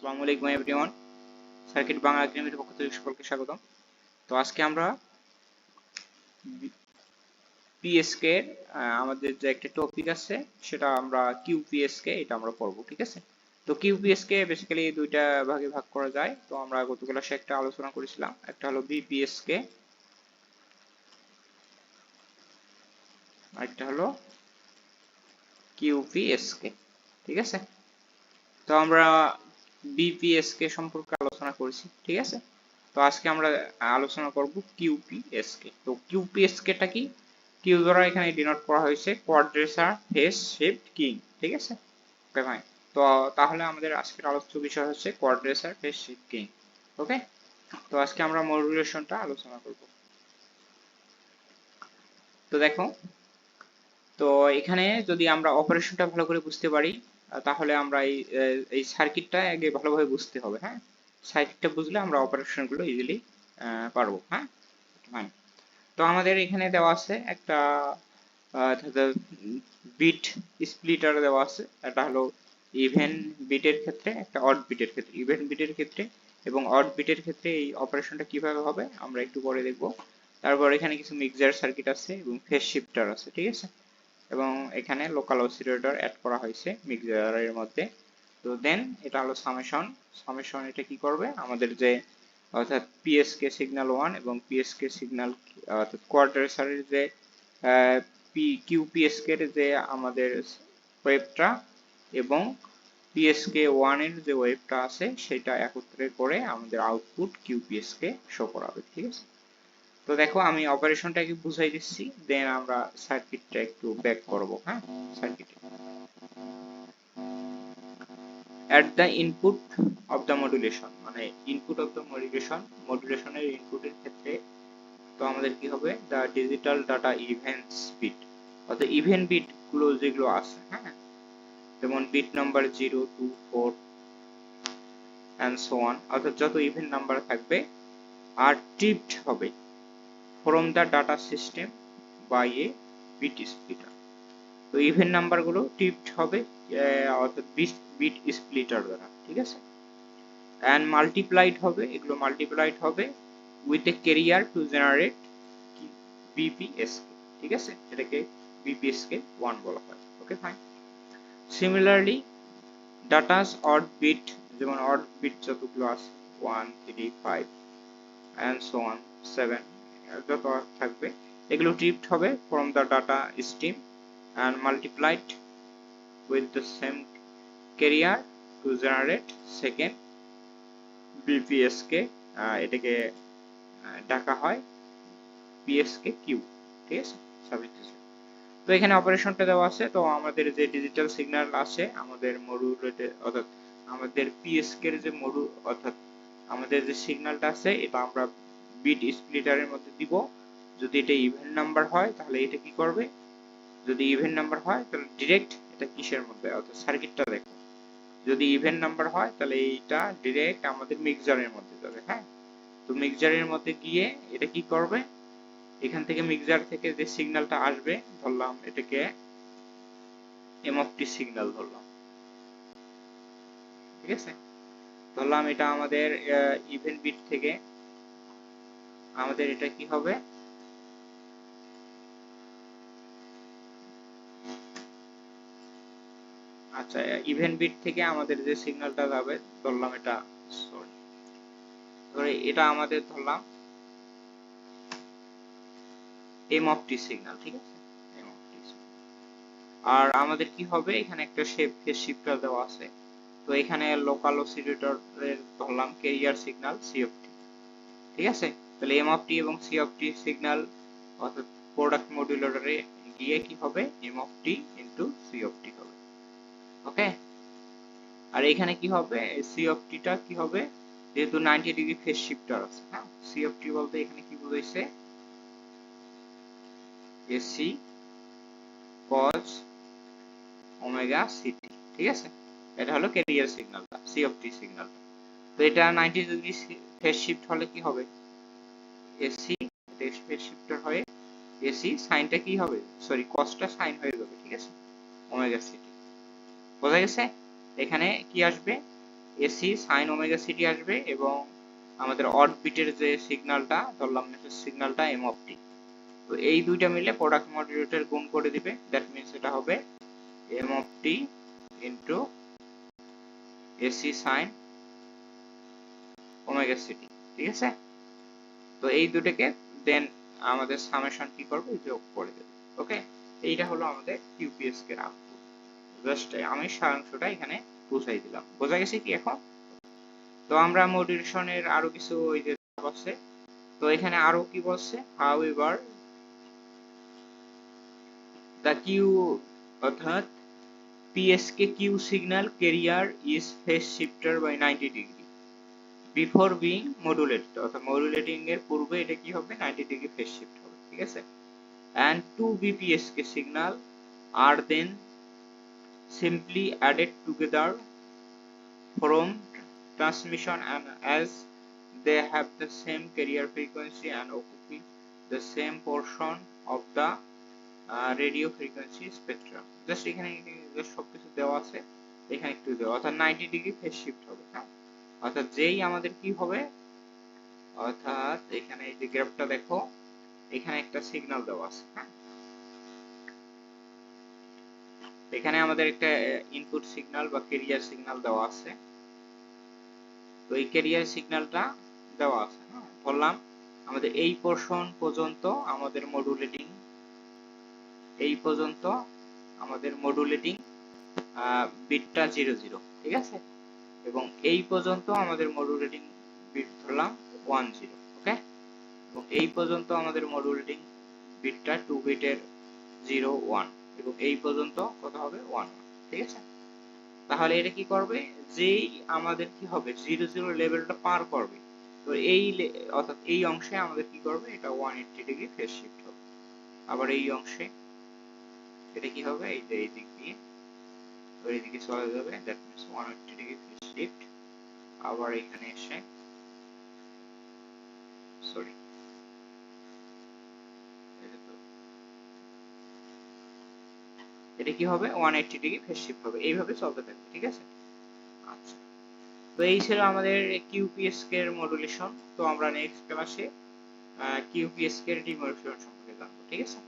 আসসালামু আলাইকুম everyone. Circuit Bangla একাডেমির পক্ষ থেকে সকলকে স্বাগতম। তো আজকে আমরা পিএসকে আমাদের যে একটা টপিক আছে, সেটা আমরা কিউপিএসকে এটা আমরা পড়ব, ঠিক আছে? তো কিউপিএসকে বেসিক্যালি দুইটা ভাগে ভাগ করা যায়। তো আমরা গত ক্লাসে একটা আলোচনা করেছিলাম, একটা হলো বিপিএসকে আরেকটা হলো কিউপিএসকে ঠিক আছে? তো আমরা বিপিএসকে সম্পর্কে আলোচনা করেছি, ঠিক আছে? তো আজকে আমরা আলোচনা করব কিউপিএসকে তো কিউপিএসকে টা কি? কিউ দ্বারা এখানে ডিনোট করা হয়েছে কোয়াড্রেসার ফেস শেপড কিং ঠিক আছে? ওকে ভাই তো তাহলে আমাদের আজকের আলোচ্য বিষয় হচ্ছে quadrature phase shift keying okay তো আজকে আমরা মডুলেশনটা আলোচনা করব। তো দেখো তো এখানে যদি আমরা অপারেশনটা ভালো করে বুঝতে পারি তাহলে আমরা এই এই সার্কিটটা আগে ভালোভাবে বুঝতে হবে হ্যাঁ? সার্কিটটা বুঝলে আমরা অপারেশনগুলো ইজিলি পারব হ্যাঁ? ফাইন তো আমাদের এখানে দেওয়া আছে একটা বিট স্প্লিটার দেওয়া আছে এটা হলো ইভেন বিটের ক্ষেত্রে, একটা অড বিটের ক্ষেত্রে ইভেন বিটের ক্ষেত্রে এবং অড বিটের ক্ষেত্রে এই অপারেশনটা কীভাবে হবে, আমরা একটু পরে দেখব। তারপর এখানে কিছু মিক্সার সার্কিট আছে এবং ফেস শিফটার আছে, ঠিক আছে? এবং এখানে লোকাল অসিলেটর অ্যাড করা হয়েছে মিক্সারের মধ্যে। তো দেন এটা হলো সামেশন সামেশন এটা কি করবে? আমাদের যে, অর্থাৎ পিএসকে সিগন্যাল ওয়ান এবং পিএসকে সিগন্যাল অর্থাৎ কোয়ার্টারেসারের যে পি কিউপিএসকে যে আমাদের ওয়েবটা এবং পিএসকে ওয়ানের যে ওয়েবটা আছে, সেটা একত্রে করে আমাদের আউটপুট কিউপিএসকে শো করাবে, ঠিক আছে? তো দেখো আমি অপারেশনটাকে বুঝাই দিচ্ছি দেন আমরা সার্কিটটা একটু ব্যাক করব হ্যাঁ? সার্কিটে at the input of the modulation মানে ইনপুট অফ দ্য মডুলেশন মডুলেশনের ইনপুটের ক্ষেত্রে তো আমাদের কি হবে? The digital data event bit অর্থাৎ ইভেন্ট বিটগুলো যেগুলো আছে হ্যাঁ? যেমন bit number zero two four and so on অর্থাৎ যত ইভেন্ট নাম্বার থাকবে, আর টিপড হবে। From the data system by a bit splitter তো ইভেন্ট নাম্বারগুলো টিপড হবে অর্থাৎ বিট স্প্লিটার দ্বারা, ঠিক আছে? অ্যান্ড মাল্টিপ্লাইড হবে, এগুলো মাল্টিপ্লাইড হবে with a carrier to generate BPS ঠিক আছে? এটাকে বিপিএস কে ওয়ান বলা হয় okay fine similarly data's odd bit যেমন অড বিট যতগুলো আছে one three five and so on seven যত থাকবে এগুলো টিপড হবে from the data stream and multiplied with the same carrier to generate second BPS K ah, এটাকে ডাকা হয় PS কে কিউ ঠিক আছে? সাবস্টিটিউশন তো এখানে অপারেশনটা দেওয়া আছে তো আমাদের যে ডিজিটাল সিগন্যাল আছে আমাদের মডিউলেটে অর্থাৎ আমাদের পিএসকে এর যে মডিউল অর্থাৎ আমাদের যে সিগন্যালটা আছে এটা আমরা বিট স্প্লিটারের মধ্যে দিব। যদি এটা ইভেন নাম্বার হয়, তাহলে এটা কি করবে? যদি ইভেন নাম্বার হয়, তাহলে ডিরেক্ট এটা কিসের মধ্যে? অর্থাৎ সার্কিটটা দেখো। যদি ইভেন নাম্বার হয়, তাহলে এইটা ডিরেক্ট আমাদের মিক্সারের মধ্যে যাবে হ্যাঁ? তো মিক্সারের মধ্যে গিয়ে এটা কি করবে? এখান থেকে মিক্সার থেকে যে সিগন্যালটা আসবে, ধরলাম এটাকে এম অফ সিগন্যাল ধরলাম। ঠিক আছে? ধরলাম এটা আমাদের ইভেন বিট থেকে আমাদের এটা কি হবে? আচ্ছা ইভেন বিট থেকে আমাদের যে সিগন্যালটা যাবে, ধরলাম এটা সরি ধরে এটা আমাদের ধরলাম এম অফ টি সিগন্যাল ঠিক আছে? আর আমাদের কি হবে? এখানে একটা শেপ ফেস শিফটার দেওয়া আছে। তো এখানে লোকাল অসিলেটরের ধরলাম carrier signal C of T ঠিক আছে? তাহলে এম অফ টি এবং সি অফ টি সিগন্যাল অর্থাৎ প্রোডাক্ট মডিউলারে গিয়ে কি হবে? M of T into C of T হবে। ওকে আর এখানে কি হবে? সি অফ টিটা কি হবে? যেহেতু 90 ডিগ্রি ফেজ শিফটার আছে হ্যাঁ? সি অফ টি বলতে এখানে কি বোঝাইছে? AC cos omega C T ঠিক আছে? এটা হলো ক্যারিয়ার সিগন্যালটা সি অফ টি। সিগন্যালটা তো এটা 90 ডিগ্রি ফেজ শিফট হলে কি হবে? এসি ফেজ শিফটার হয়ে এসি সাইনটা কি হবে? সরি কসটা সাইন হয়ে যাবে, ঠিক আছে? ওমেগা সিটি বোঝা গেছে? এখানে কি আসবে? এসি সাইন ওমেগা সিটি আসবে এবং আমাদের অড বিটের যে সিগন্যালটা ধরলাম সিগন্যালটা এম অফ টি তো এই দুইটা মিলে প্রোডাক্ট মডুলেটর গুণ করে দিবে। দ্যাট মিনস এটা হবে M of T into AC sine omega CT ঠিক আছে? তো এই দুটোকে দেন আমাদের সামেশন কি করবে? যোগ করে দেবে। ওকে এইটা হলো আমাদের কিউপিএস কে আউটপুট জাস্ট আমি সারাংশটা এখানে বুঝাই দিলাম। বোঝা গেছে কি এখন? তো আমরা মডুলেশনের আরও কিছু ওই যে বলছে তো এখানে আরও কি বলছে হাউ এভার কিউ অর্থাৎ PSK Q signal carrier is phase shifter by 90 degree before being modulated অর্থাৎ মডুলেটিং এর পূর্বে এটা কি হবে 90 ডিগ্রি ফেস শিফট হবে ঠিক আছে and two BPSK signal are then simply added together from transmission and as they have the same carrier frequency and occupy the same portion of the uh, radio frequency spectrum just এখানে সবকিছু দেওয়া আছে এখানে একটু দেওয়া অর্থাৎ 90 degree phase shift হবে হ্যাঁ অর্থাৎ যেই আমাদের কি হবে? অর্থাৎ এখানে এই যে গ্রাফটা দেখো, এখানে একটা সিগন্যাল দেওয়া আছে হ্যাঁ? এখানে আমাদের একটা ইনপুট সিগন্যাল বা ক্যারিয়ার সিগন্যাল দেওয়া আছে। তো এই ক্যারিয়ার সিগন্যালটা দেওয়া আছে হ্যাঁ? বললাম, আমাদের এই পোর্শন পর্যন্ত আমাদের মডুলেটিং এই পর্যন্ত আমাদের মডুলেটিং বিটটা জিরো জিরো ঠিক আছে? এবং এই পর্যন্ত আমাদের মডুলেটিং বিট ধরলাম ওয়ান জিরো ওকে এবং এই পর্যন্ত আমাদের মডুলেটিং বিটটা টু বিটের জিরো ওয়ান এবং এই পর্যন্ত কত হবে? ওয়ান ঠিক আছে? তাহলে এটা কি করবে? যেই আমাদের কি হবে? জিরো জিরো লেভেলটা পার করবে। তো এই অর্থাৎ এই অংশে আমাদের কি করবে? এটা one eighty degree phase shift হবে। আবার এই অংশে এটা কি হবে? এই যে এই দিক দিয়ে ওই দিকে চলে যাবে that means one eighty degree shift আবার এখানে এসে সরি এটা কি হবে? 180 ডিগ্রি ফেজ শিফট হবে। এইভাবে চলতে থাকবে, ঠিক আছে? আচ্ছা। তো এই ছিল আমাদের কিউপিএসকে এর মডুলেশন তো আমরা নেক্সট ক্লাসে কিউপিএসকে এর ডিমডুলেশন সম্পর্কে জানব, ঠিক আছে?